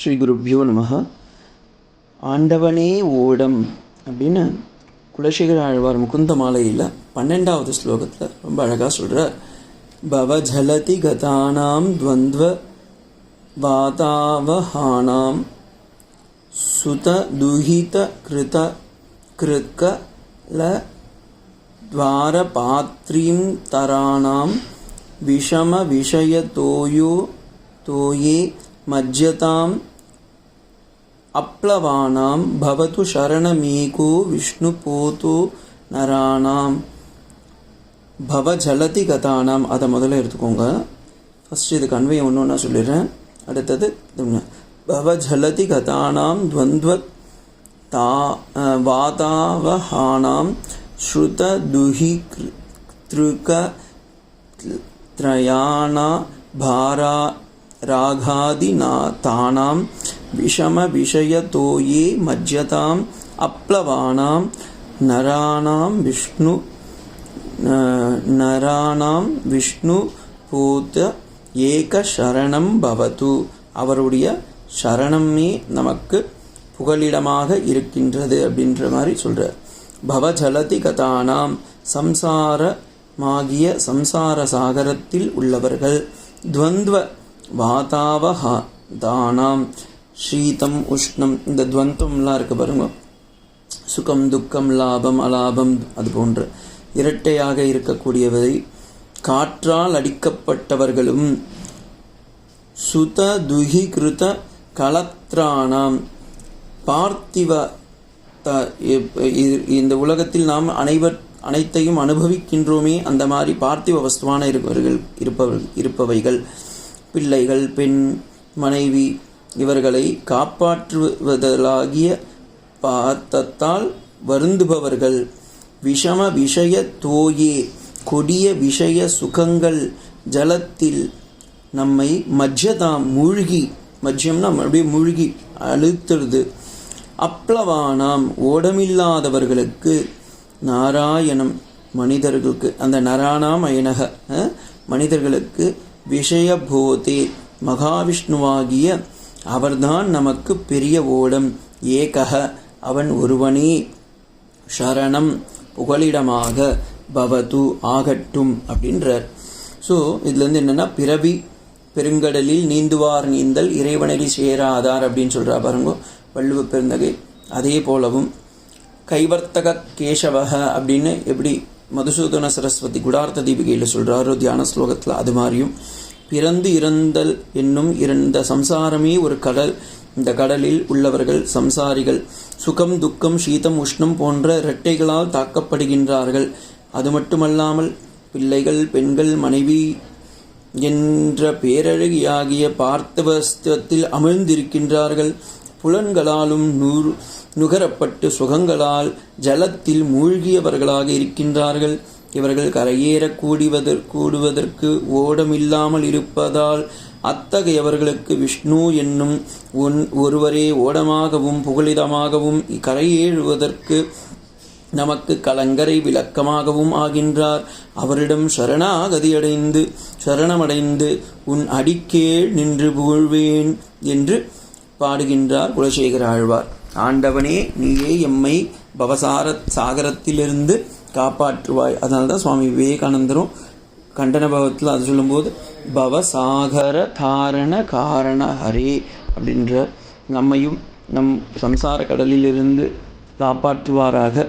ஸ்ரீ குருப்பியோ நமக. ஆண்டவனே ஓடம் அப்படின்னு குலசேகர ஆழ்வார் முகுந்த மாலையில் பன்னெண்டாவது ஸ்லோகத்தில் ரொம்ப அழகாக சொல்கிறார் பவஜலதி கதானாம் துவந்த்வ வாதாவஹானாம் சுத துஹித கிருத கிருக்கல துவாரபாத்ரீம் தராணாம் விஷம விஷயத்தோயோ தோயே மஜ்யதாம் अप्लवानां भवतु शरणमेको विष्णुपोतो நராணாம் பவ ஜலதி கதானாம் அதை முதல்ல எடுத்துக்கோங்க ஃபஸ்ட் இது கன்வே ஒன்று ஒன்றா சொல்லிடுறேன் அடுத்தது இதுங்க. பவ ஜலதி கதானாம் துவந்த்வ தா வாதாவஹானாம் ஸ்ருத துஹி திருக த்ரயாணா பாரா ராகாதினா தானாம் விஷம விஷயத்தோயே மஜ்யதாம் அப்ளவானாம் நராணாம் விஷ்ணு நராணாம் விஷ்ணு பூத்த ஏக சரணம் பவது அவருடைய சரணமே நமக்கு புகலிடமாக இருக்கின்றது அப்படின்ற மாதிரி சொல்கிறார் பவஜலதி கதானாம் சம்சாரமாகிய சம்சார சாகரத்தில் உள்ளவர்கள். துவந்த்வ வாதாவஹா ஷீதம் உஷ்ணம் இந்த துவந்தம்லாம் இருக்கு பாருங்க. சுகம் துக்கம் லாபம் அலாபம் அது போன்ற. இரட்டையாக இருக்கக்கூடியவை. காற்றால் அடிக்கப்பட்டவர்களும் சுத துகிகிருத கலத்ராணாம் பார்த்திவ த இந்த உலகத்தில் நாம் அனைவர் அனைத்தையும் அனுபவிக்கின்றோமே அந்த மாதிரி பார்த்திவ வஸ்துவான இருப்பவர்கள் இருப்பவர்கள் இருப்பவைகள். பிள்ளைகள் பெண் மனைவி இவர்களை காப்பாற்றுவதலாகிய பார்த்தத்தால் வருந்துபவர்கள். விஷம விஷய தோயே கொடிய விஷய சுகங்கள் ஜலத்தில் நம்மை மஜ்ஜதாம் மூழ்கி. மஜ்ஜம்னா அப்படியே மூழ்கி அழுத்துறது அப்ளவானாம் ஓடமில்லாதவர்களுக்கு நாராயணம் மனிதர்களுக்கு அந்த நராணாம் அயனக மனிதர்களுக்கு மனிதர்களுக்கு விஷயபோதே மகாவிஷ்ணுவாகிய அவர்தான் நமக்கு பெரிய ஓடம். ஏகக அவன் ஒருவனே சரணம் புகலிடமாக பவது ஆகட்டும் அப்படின்றார். ஸோ இதுலேருந்து என்னென்னா பிறவி பெருங்கடலில் நீந்துவார் நீந்தல் இறைவனடி சேராதார் அப்படின்னு சொல்கிறா பாருங்க வள்ளுவ பெருந்தகை. அதே போலவும் கைவர்த்தக கேசவக அப்படின்னு எப்படி மதுசூதன சரஸ்வதி குடார்த்த தீபிகையில் சொல்கிறாரோ தியான ஸ்லோகத்தில் அது மாதிரியும். பிறந்து இறந்தல் என்னும் இருந்த சம்சாரமே ஒரு கடல். இந்த கடலில் உள்ளவர்கள் சம்சாரிகள். சுகம் துக்கம் சீதம் உஷ்ணம் போன்ற இரட்டைகளால் தாக்கப்படுகின்றார்கள். அது மட்டுமல்லாமல் பிள்ளைகள் பெண்கள் மனைவி என்ற பேரழகியாகிய பார்த்தவஸ்தத்தில் அமிழ்ந்திருக்கின்றார்கள் புலன்களாலும் நூறு நுகரப்பட்டு சுகங்களால் ஜலத்தில் மூழ்கியவர்களாக இருக்கின்றார்கள். இவர்கள் கரையேற கூடிவதற் கூடுவதற்கு ஓடமில்லாமல் இருப்பதால் அத்தகையவர்களுக்கு விஷ்ணு என்னும் ஒன் ஒருவரே ஓடமாகவும் புகலிடமாகவும் கரையேறுவதற்கு நமக்கு கலங்கரை விளக்கமாகவும் ஆகின்றார். அவரிடம் சரணாகதியடைந்து சரணமடைந்து உன் அடிக்கேள் நின்று புகழ்வேன் என்று பாடுகின்றார் குலசேகர ஆழ்வார். ஆண்டவனே நீயே எம்மை பவசார சாகரத்திலிருந்து காப்பாற்றுவாய். அதனால தான் சுவாமி விவேகானந்தரும் கண்டன பவத்தில் அது சொல்லும்போது பவசாகர தாரண காரண ஹரே அப்படின்ற நம்மையும் நம் சம்சார கடலிலிருந்து காப்பாற்றுவாராக.